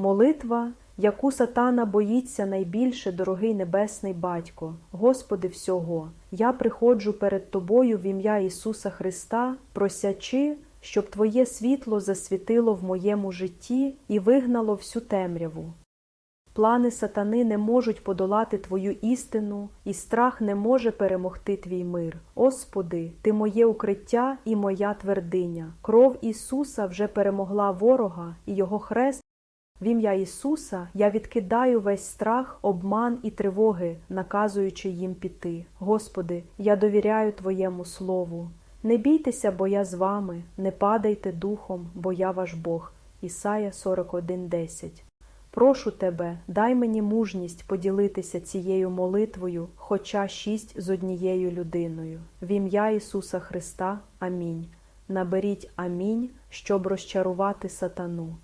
Молитва, яку сатана боїться найбільше, дорогий Небесний Батько, Господи всього, я приходжу перед Тобою в ім'я Ісуса Христа, просячи, щоб Твоє світло засвітило в моєму житті і вигнало всю темряву. Плани сатани не можуть подолати Твою істину, і страх не може перемогти Твій мир. Господи, Ти моє укриття і моя твердиня. Кров Ісуса вже перемогла ворога і Його хрест. В ім'я Ісуса я відкидаю весь страх, обман і тривоги, наказуючи їм піти. Господи, я довіряю Твоєму Слову. Не бійтеся, бо я з вами, не падайте духом, бо я ваш Бог. Ісая 41.10 Прошу тебе, дай мені мужність поділитися цією молитвою, хоча шість з однією людиною. В ім'я Ісуса Христа. Амінь. Наберіть амінь, щоб розчарувати сатану.